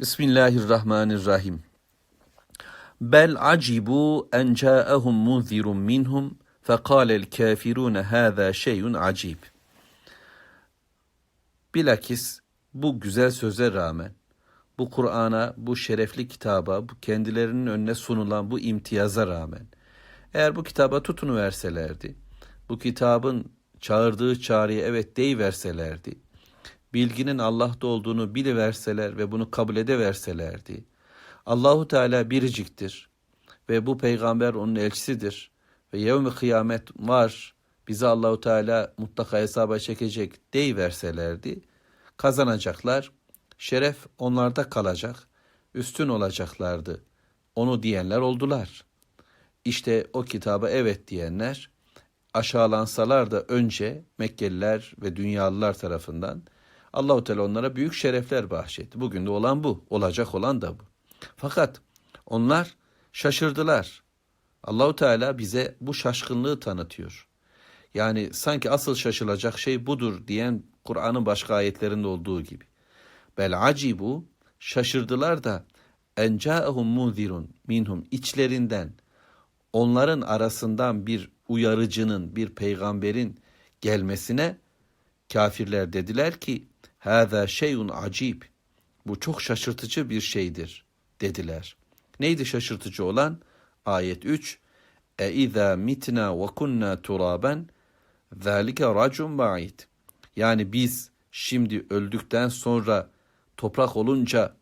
Bismillahirrahmanirrahim. Bel acibu en ca'ahum munzirun minhum fekâlel kâfirûne hâzâ şeyun acib. Bilakis bu güzel söze rağmen, bu Kur'an'a, bu şerefli kitaba, bu kendilerinin önüne sunulan bu imtiyaza rağmen, eğer bu kitaba tutunuverselerdi, bu kitabın çağırdığı çağrıya evet deyiverselerdi, bilginin Allah'ta olduğunu biliverseler ve bunu kabul edeverselerdi, Allahu Teala biriciktir ve bu peygamber onun elçisidir ve yevmi kıyamet var, bizi Allahu Teala mutlaka hesaba çekecek deyiverselerdi, kazanacaklar, şeref onlarda kalacak, üstün olacaklardı. Onu diyenler oldular. İşte o kitaba evet diyenler, aşağılansalar da önce Mekkeliler ve dünyalılar tarafından Allahu Teala onlara büyük şerefler bahşetti. Bugün de olan bu, olacak olan da bu. Fakat onlar şaşırdılar. Allahu Teala bize bu şaşkınlığı tanıtıyor. Yani sanki asıl şaşılacak şey budur diyen Kur'an'ın başka ayetlerinde olduğu gibi. Bel acibu şaşırdılar da en ca'ahum munzirun minhum içlerinden onların arasından bir uyarıcının, bir peygamberin gelmesine kafirler dediler ki hâzâ şeyun acib. Bu çok şaşırtıcı bir şeydir dediler. Neydi şaşırtıcı olan? Ayet 3. E izâ mitna ve kunna turaben zâlike racun. Yani biz şimdi öldükten sonra toprak olunca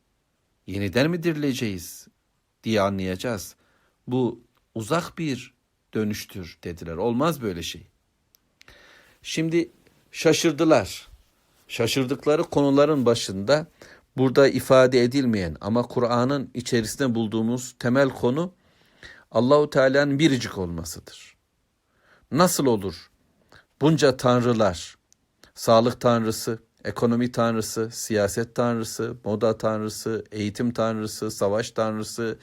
yeniden mi dirileceğiz diye anlayacağız. Bu uzak bir dönüştür dediler. Olmaz böyle şey. Şimdi şaşırdılar. Şaşırdıkları konuların başında burada ifade edilmeyen ama Kur'an'ın içerisinde bulduğumuz temel konu Allahu Teala'nın biricik olmasıdır. Nasıl olur? Bunca tanrılar, sağlık tanrısı, ekonomi tanrısı, siyaset tanrısı, moda tanrısı, eğitim tanrısı, savaş tanrısı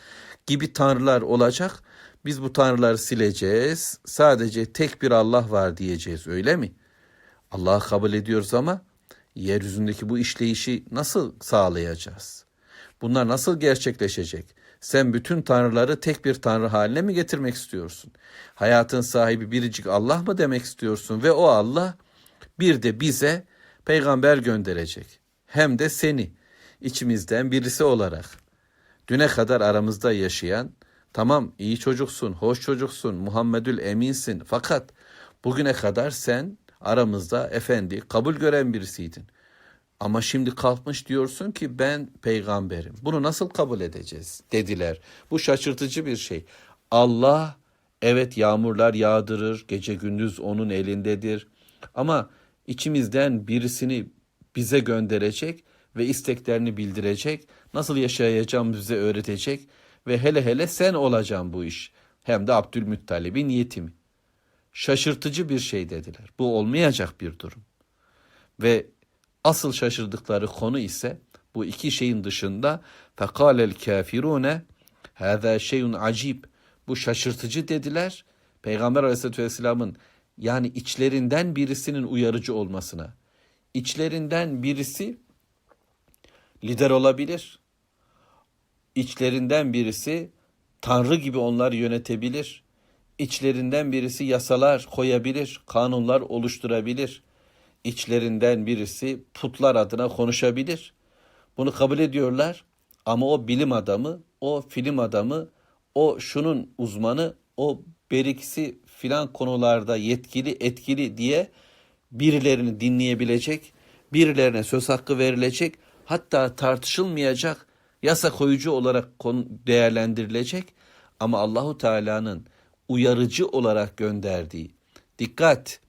gibi tanrılar olacak. Biz bu tanrıları sileceğiz. Sadece tek bir Allah var diyeceğiz öyle mi? Allah'ı kabul ediyoruz ama yeryüzündeki bu işleyişi nasıl sağlayacağız? Bunlar nasıl gerçekleşecek? Sen bütün tanrıları tek bir tanrı haline mi getirmek istiyorsun? Hayatın sahibi biricik Allah mı demek istiyorsun? Ve o Allah bir de bize peygamber gönderecek. Hem de seni içimizden birisi olarak. Düne kadar aramızda yaşayan, tamam iyi çocuksun, hoş çocuksun, Muhammedül Eminsin fakat bugüne kadar sen aramızda efendi kabul gören birisiydin. Ama şimdi kalkmış diyorsun ki ben peygamberim. Bunu nasıl kabul edeceğiz dediler. Bu şaşırtıcı bir şey. Allah evet yağmurlar yağdırır, gece gündüz onun elindedir. Ama içimizden birisini bize gönderecek ve isteklerini bildirecek, nasıl yaşayacağımızı bize öğretecek ve hele hele sen olacaksın bu iş. Hem de Abdülmuttalib'in yetimi. Şaşırtıcı bir şey dediler. Bu olmayacak bir durum. Ve asıl şaşırdıkları konu ise bu iki şeyin dışında fekalel kafirune hâzâ şeyun acib. Bu şaşırtıcı dediler. Peygamber aleyhissalatü vesselamın yani içlerinden birisinin uyarıcı olmasına. İçlerinden birisi lider olabilir. İçlerinden birisi Tanrı gibi onları yönetebilir. İçlerinden birisi yasalar koyabilir, kanunlar oluşturabilir. İçlerinden birisi putlar adına konuşabilir. Bunu kabul ediyorlar ama o bilim adamı, o film adamı, o şunun uzmanı, o beriksi filan konularda yetkili, etkili diye birilerini dinleyebilecek, birilerine söz hakkı verilecek, hatta tartışılmayacak, yasa koyucu olarak değerlendirilecek ama Allahu Teala'nın uyarıcı olarak gönderdiği dikkat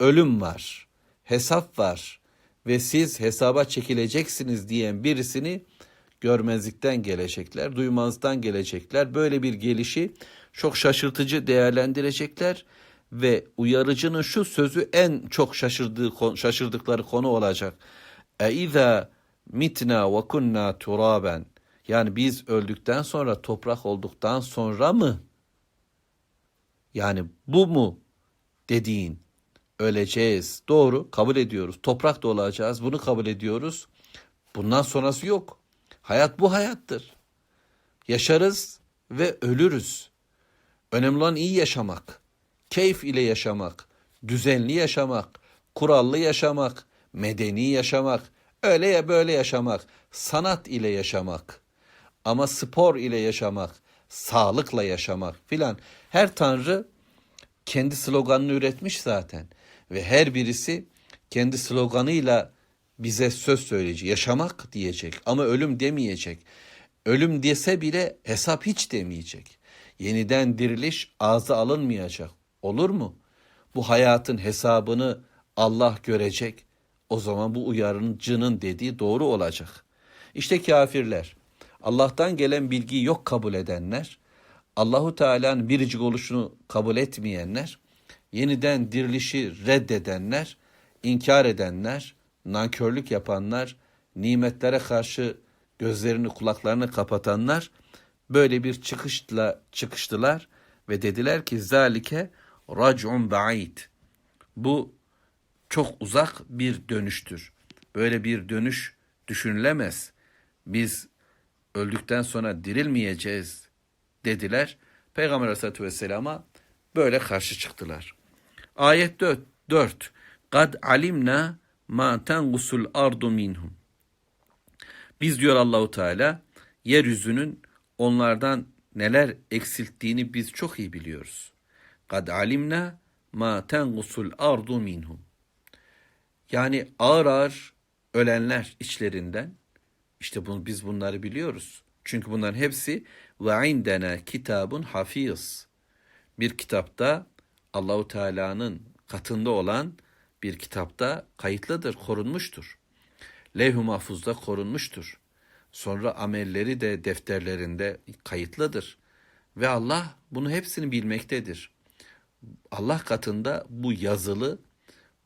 ölüm var, hesap var ve siz hesaba çekileceksiniz diyen birisini görmezlikten gelecekler, duymazdan gelecekler. Böyle bir gelişi çok şaşırtıcı değerlendirecekler ve uyarıcının şu sözü en çok şaşırdığı şaşırdıkları konu olacak. Eiza mitna ve kunna turaben. Yani biz öldükten sonra toprak olduktan sonra mı? Yani bu mu dediğin? Öleceğiz. Doğru kabul ediyoruz. Toprak da olacağız. Bunu kabul ediyoruz. Bundan sonrası yok. Hayat bu hayattır. Yaşarız ve ölürüz. Önemli olan iyi yaşamak, keyif ile yaşamak, düzenli yaşamak, kurallı yaşamak, medeni yaşamak, öyle ya böyle yaşamak, sanat ile yaşamak. Ama spor ile yaşamak, sağlıkla yaşamak filan. Her tanrı kendi sloganını üretmiş zaten. Ve her birisi kendi sloganıyla bize söz söyleyecek. Yaşamak diyecek ama ölüm demeyecek. Ölüm dese bile hesap hiç demeyecek. Yeniden diriliş ağza alınmayacak. Olur mu? Bu hayatın hesabını Allah görecek. O zaman bu uyarıcının dediği doğru olacak. İşte kafirler, Allah'tan gelen bilgiyi yok kabul edenler, Allahu Teala'nın biricik oluşunu kabul etmeyenler, yeniden dirilişi reddedenler, inkar edenler, nankörlük yapanlar, nimetlere karşı gözlerini kulaklarını kapatanlar böyle bir çıkışla çıkıştılar ve dediler ki zalike rac'un ba'id. Bu çok uzak bir dönüştür. Böyle bir dönüş düşünülemez. Biz öldükten sonra dirilmeyeceğiz dediler. Peygamber Aleyhisselatü Vesselam'a böyle karşı çıktılar. Ayet 4. 4. Kad alimna ma tengusul ardu minhum. Biz diyor Allahu Teala yeryüzünün onlardan neler eksilttiğini biz çok iyi biliyoruz. Kad alimna ma tengusul ardu minhum. Yani ağır ağır ölenler içlerinden işte bunu, biz bunları biliyoruz. Çünkü bunların hepsi ve indena kitabun hafiz. Bir kitapta Allahu Teala'nın katında olan bir kitapta kayıtlıdır, korunmuştur. Levh-i Mahfuz'da korunmuştur. Sonra amelleri de defterlerinde kayıtlıdır. Ve Allah bunu hepsini bilmektedir. Allah katında bu yazılı,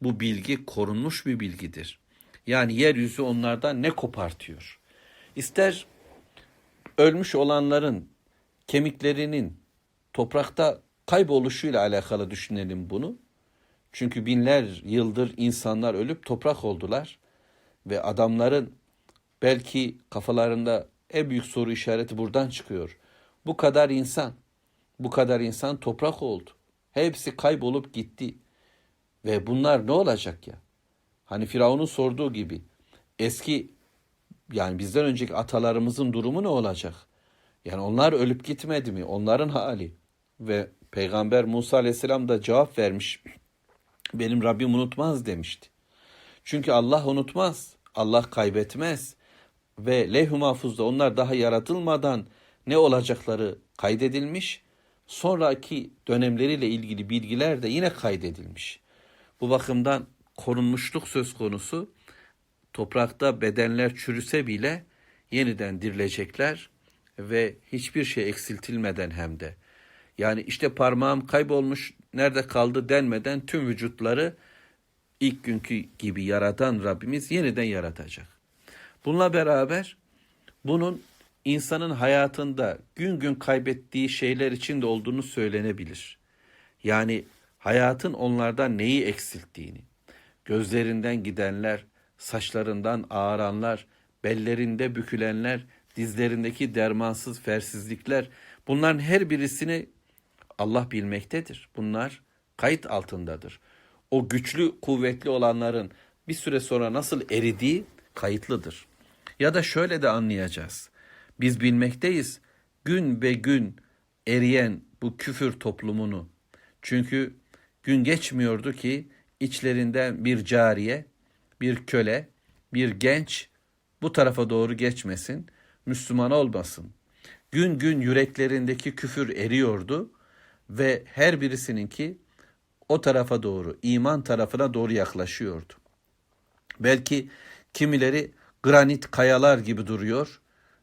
bu bilgi korunmuş bir bilgidir. Yani yeryüzü onlardan ne kopartıyor? İster ölmüş olanların kemiklerinin toprakta kayboluşuyla alakalı düşünelim bunu. Çünkü binler yıldır insanlar ölüp toprak oldular ve adamların belki kafalarında en büyük soru işareti buradan çıkıyor. Bu kadar insan, bu kadar insan toprak oldu. Hepsi kaybolup gitti. Ve bunlar ne olacak ya? Hani Firavun'un sorduğu gibi eski yani bizden önceki atalarımızın durumu ne olacak? Yani onlar ölüp gitmedi mi? Onların hali. Ve Peygamber Musa Aleyhisselam da cevap vermiş. Benim Rabbim unutmaz demişti. Çünkü Allah unutmaz. Allah kaybetmez. Ve levh-i mahfuzda onlar daha yaratılmadan ne olacakları kaydedilmiş. Sonraki dönemleriyle ilgili bilgiler de yine kaydedilmiş. Bu bakımdan korunmuşluk söz konusu. Toprakta bedenler çürüse bile yeniden dirilecekler ve hiçbir şey eksiltilmeden hem de. Yani işte parmağım kaybolmuş nerede kaldı denmeden tüm vücutları ilk günkü gibi yaratan Rabbimiz yeniden yaratacak. Bununla beraber bunun insanın hayatında gün gün kaybettiği şeyler için de olduğunu söylenebilir. Yani hayatın onlardan neyi eksilttiğini, gözlerinden gidenler, saçlarından ağaranlar, bellerinde bükülenler, dizlerindeki dermansız fersizlikler, bunların her birisini Allah bilmektedir. Bunlar kayıt altındadır. O güçlü, kuvvetli olanların bir süre sonra nasıl eridiği kayıtlıdır. Ya da şöyle de anlayacağız. Biz bilmekteyiz gün be gün eriyen bu küfür toplumunu. Çünkü gün geçmiyordu ki içlerinden bir cariye, bir köle, bir genç bu tarafa doğru geçmesin, Müslüman olmasın. Gün gün yüreklerindeki küfür eriyordu ve her birisininki o tarafa doğru, iman tarafına doğru yaklaşıyordu. Belki kimileri granit kayalar gibi duruyor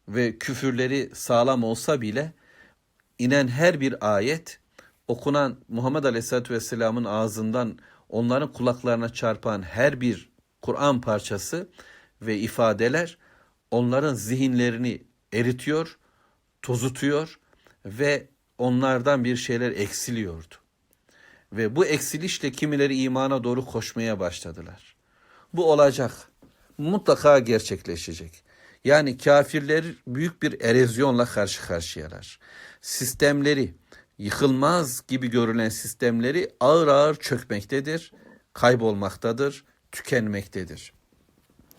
ve küfürleri sağlam olsa bile inen her bir ayet okunan Muhammed Aleyhisselatü Vesselam'ın ağzından onların kulaklarına çarpan her bir Kur'an parçası ve ifadeler onların zihinlerini eritiyor, tozutuyor ve onlardan bir şeyler eksiliyordu. Ve bu eksilişle kimileri imana doğru koşmaya başladılar. Bu olacak. Mutlaka gerçekleşecek. Yani kafirler büyük bir erozyonla karşı karşıyalar. Sistemleri, yıkılmaz gibi görülen sistemleri ağır ağır çökmektedir, kaybolmaktadır, tükenmektedir.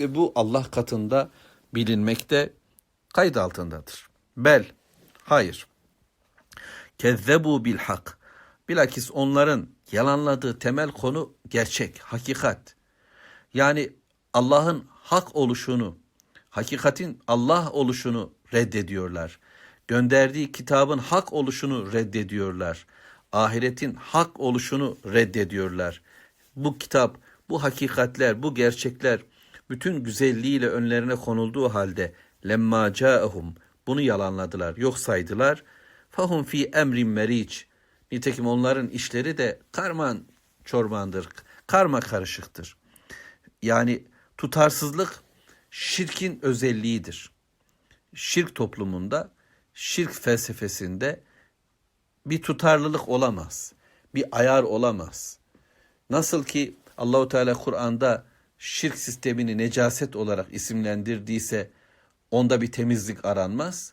Ve bu Allah katında bilinmekte, kayıt altındadır. Bel, hayır. Kezzebu bil hak. Bilakis onların yalanladığı temel konu gerçek, hakikat. Yani Allah'ın hak oluşunu, hakikatin Allah oluşunu reddediyorlar. Gönderdiği kitabın hak oluşunu reddediyorlar. Ahiretin hak oluşunu reddediyorlar. Bu kitap, bu hakikatler, bu gerçekler bütün güzelliğiyle önlerine konulduğu halde lemma caehum bunu yalanladılar, yok saydılar. Fahum fi emrin meriç. Nitekim onların işleri de karman çorbandır, karma karışıktır. Yani tutarsızlık şirkin özelliğidir. Şirk toplumunda, şirk felsefesinde bir tutarlılık olamaz. Bir ayar olamaz. Nasıl ki Allahu Teala Kur'an'da şirk sistemini necaset olarak isimlendirdiyse onda bir temizlik aranmaz.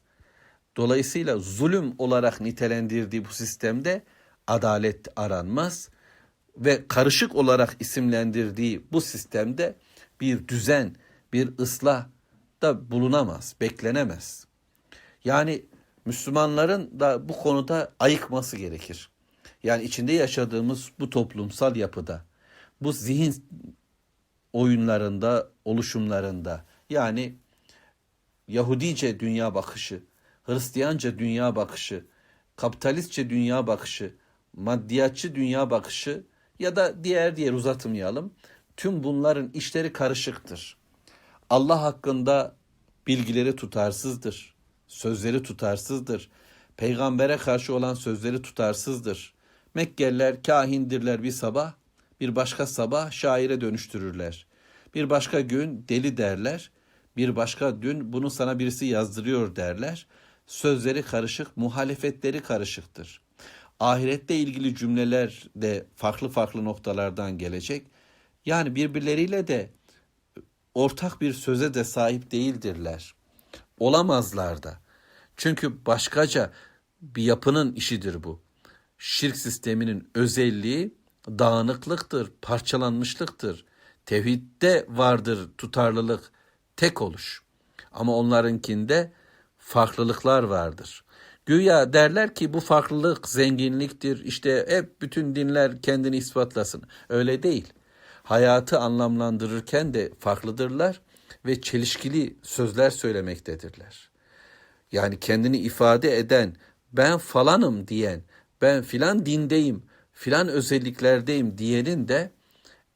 Dolayısıyla zulüm olarak nitelendirdiği bu sistemde adalet aranmaz ve karışık olarak isimlendirdiği bu sistemde bir düzen, bir ıslah da bulunamaz, beklenemez. Yani Müslümanların da bu konuda ayıkması gerekir. Yani içinde yaşadığımız bu toplumsal yapıda, bu zihin oyunlarında, oluşumlarında yani Yahudice dünya bakışı, Hristiyanca dünya bakışı, kapitalistçe dünya bakışı, maddiyatçı dünya bakışı ya da diğer diğer uzatmayalım. Tüm bunların işleri karışıktır. Allah hakkında bilgileri tutarsızdır. Sözleri tutarsızdır. Peygambere karşı olan sözleri tutarsızdır. Mekkeliler kahindirler bir sabah, bir başka sabah şaire dönüştürürler. Bir başka gün deli derler. Bir başka dün bunu sana birisi yazdırıyor derler. Sözleri karışık, muhalefetleri karışıktır. Ahirette ilgili cümleler de farklı farklı noktalardan gelecek. Yani birbirleriyle de ortak bir söze de sahip değildirler. Olamazlar da. Çünkü başkaca bir yapının işidir bu. Şirk sisteminin özelliği dağınıklıktır, parçalanmışlıktır. Tevhidde vardır tutarlılık, tek oluş. Ama onlarınkinde farklılıklar vardır. Güya derler ki bu farklılık zenginliktir. İşte hep bütün dinler kendini ispatlasın. Öyle değil. Hayatı anlamlandırırken de farklıdırlar ve çelişkili sözler söylemektedirler. Yani kendini ifade eden, ben falanım diyen, ben filan dindeyim, filan özelliklerdeyim diyenin de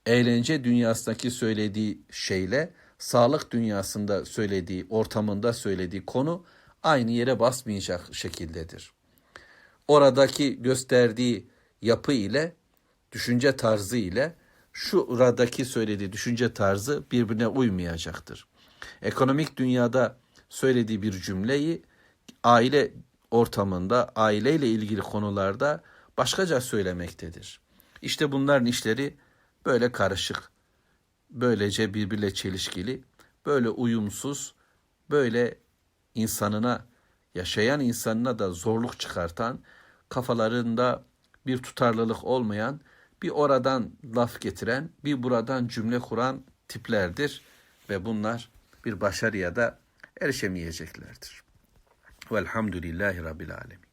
eğlence dünyasındaki söylediği şeyle sağlık dünyasında söylediği, ortamında söylediği konu aynı yere basmayacak şekildedir. Oradaki gösterdiği yapı ile, düşünce tarzı ile şu uradaki söylediği düşünce tarzı birbirine uymayacaktır. Ekonomik dünyada söylediği bir cümleyi aile ortamında, aileyle ilgili konularda başkaca söylemektedir. İşte bunların işleri böyle karışık, böylece birbirle çelişkili, böyle uyumsuz, böyle insanına, yaşayan insanına da zorluk çıkartan, kafalarında bir tutarlılık olmayan, bir oradan laf getiren, bir buradan cümle kuran tiplerdir ve bunlar bir başarıya da erişemeyeceklerdir. Velhamdülillahi Rabbil Alemin.